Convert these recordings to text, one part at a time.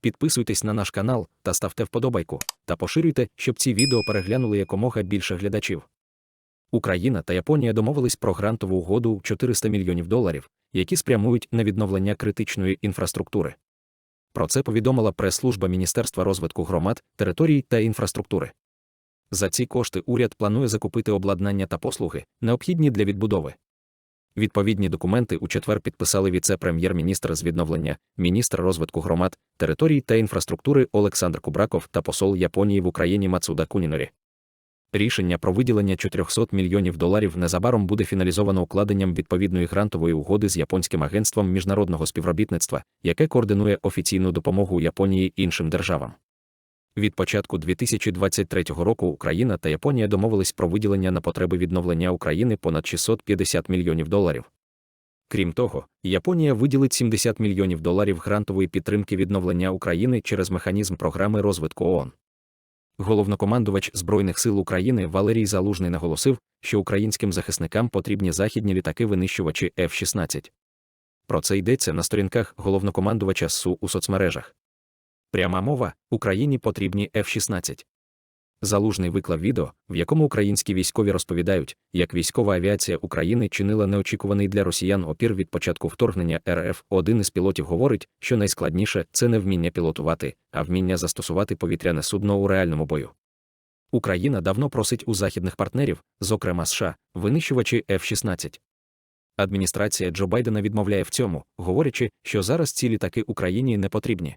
Підписуйтесь на наш канал та ставте вподобайку, та поширюйте, щоб ці відео переглянули якомога більше глядачів. Україна та Японія домовились про грантову угоду у 400 мільйонів доларів, які спрямують на відновлення критичної інфраструктури. Про це повідомила прес-служба Міністерства розвитку громад, територій та інфраструктури. За ці кошти уряд планує закупити обладнання та послуги, необхідні для відбудови. Відповідні документи у четвер підписали віце-прем'єр-міністр з відновлення, міністр розвитку громад, територій та інфраструктури Олександр Кубраков та посол Японії в Україні Мацуда Кунінорі. Рішення про виділення 400 мільйонів доларів незабаром буде фіналізовано укладенням відповідної грантової угоди з японським агентством міжнародного співробітництва, яке координує офіційну допомогу Японії іншим державам. Від початку 2023 року Україна та Японія домовились про виділення на потреби відновлення України понад 650 мільйонів доларів. Крім того, Японія виділить 70 мільйонів доларів грантової підтримки відновлення України через механізм програми розвитку ООН. Головнокомандувач Збройних сил України Валерій Залужний наголосив, що українським захисникам потрібні західні літаки-винищувачі F-16. Про це йдеться на сторінках головнокомандувача СУ у соцмережах. Пряма мова Україні потрібні F-16. Залужний виклав відео, в якому українські військові розповідають, як військова авіація України чинила неочікуваний для росіян опір від початку вторгнення РФ. Один із пілотів говорить, що найскладніше це не вміння пілотувати, а вміння застосувати повітряне судно у реальному бою. Україна давно просить у західних партнерів, зокрема США, винищувачі F-16. Адміністрація Джо Байдена відмовляє в цьому, говорячи, що зараз ці літаки Україні не потрібні.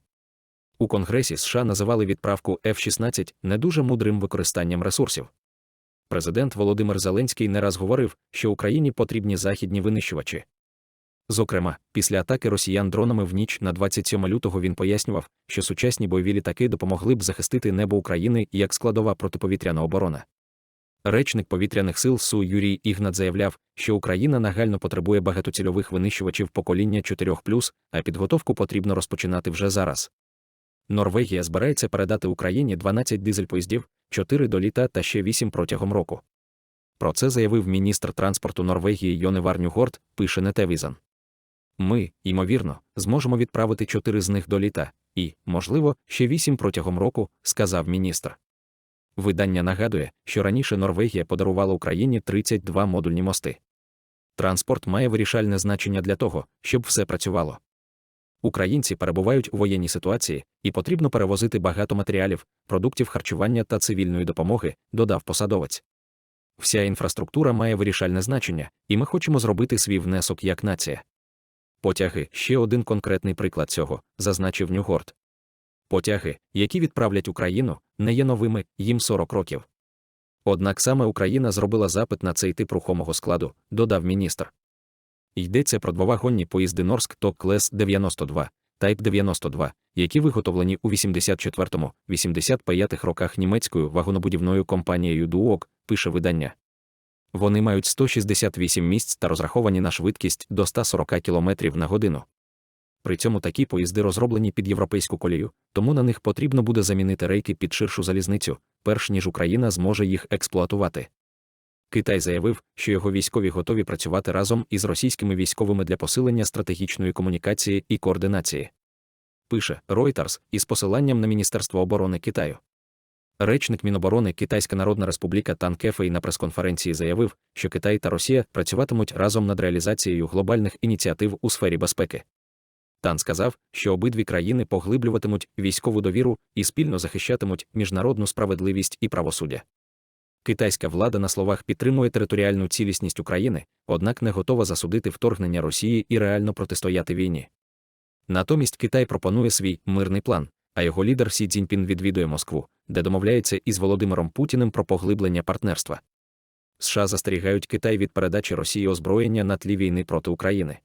У Конгресі США називали відправку F-16 не дуже мудрим використанням ресурсів. Президент Володимир Зеленський не раз говорив, що Україні потрібні західні винищувачі. Зокрема, після атаки росіян дронами в ніч на 27 лютого він пояснював, що сучасні бойові літаки допомогли б захистити небо України як складова протиповітряна оборона. Речник повітряних сил СУ Юрій Ігнат заявляв, що Україна нагально потребує багатоцільових винищувачів покоління 4 а підготовку потрібно розпочинати вже зараз. Норвегія збирається передати Україні 12 дизель-поїздів, 4 до літа та ще 8 протягом року. Про це заявив міністр транспорту Норвегії Йоне Варнюгорд, пише Нетевізан. Ми, ймовірно, зможемо відправити 4 з них до літа, і, можливо, ще 8 протягом року, сказав міністр. Видання нагадує, що раніше Норвегія подарувала Україні 32 модульні мости. Транспорт має вирішальне значення для того, щоб все працювало. Українці перебувають у воєнній ситуації, і потрібно перевозити багато матеріалів, продуктів харчування та цивільної допомоги, додав посадовець. Вся інфраструктура має вирішальне значення, і ми хочемо зробити свій внесок як нація. Потяги ще один конкретний приклад цього, зазначив Нюгорд. Потяги, які відправлять Україну, не є новими, їм 40 років. Однак саме Україна зробила запит на цей тип рухомого складу, додав міністр. Йдеться про двовагонні поїзди Норск Ток Клес 92, Type 92, які виготовлені у 84-85 роках німецькою вагонобудівною компанією Дуок, пише видання. Вони мають 168 місць та розраховані на швидкість до 140 км на годину. При цьому такі поїзди розроблені під європейську колію, тому на них потрібно буде замінити рейки під ширшу залізницю, перш ніж Україна зможе їх експлуатувати. Китай заявив, що його військові готові працювати разом із російськими військовими для посилення стратегічної комунікації і координації. Пише Reuters із посиланням на Міністерство оборони Китаю. Речник Міноборони Китайська Народна Республіка Тан Кефей на прес-конференції заявив, що Китай та Росія працюватимуть разом над реалізацією глобальних ініціатив у сфері безпеки. Тан сказав, що обидві країни поглиблюватимуть військову довіру і спільно захищатимуть міжнародну справедливість і правосуддя. Китайська влада на словах підтримує територіальну цілісність України, однак не готова засудити вторгнення Росії і реально протистояти війні. Натомість Китай пропонує свій мирний план, а його лідер Сі Цзіньпін відвідує Москву, де домовляється із Володимиром Путіним про поглиблення партнерства. США застерігають Китай від передачі Росії озброєння на тлі війни проти України.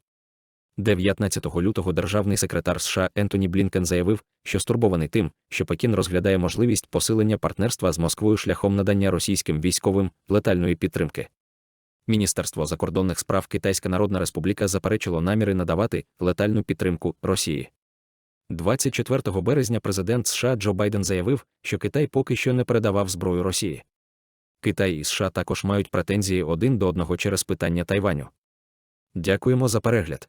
19 лютого державний секретар США Ентоні Блінкен заявив, що стурбований тим, що Пекін розглядає можливість посилення партнерства з Москвою шляхом надання російським військовим летальної підтримки. Міністерство закордонних справ Китайська Народна Республіка заперечило наміри надавати летальну підтримку Росії. 24 березня президент США Джо Байден заявив, що Китай поки що не передавав зброю Росії. Китай і США також мають претензії один до одного через питання Тайваню. Дякуємо за перегляд.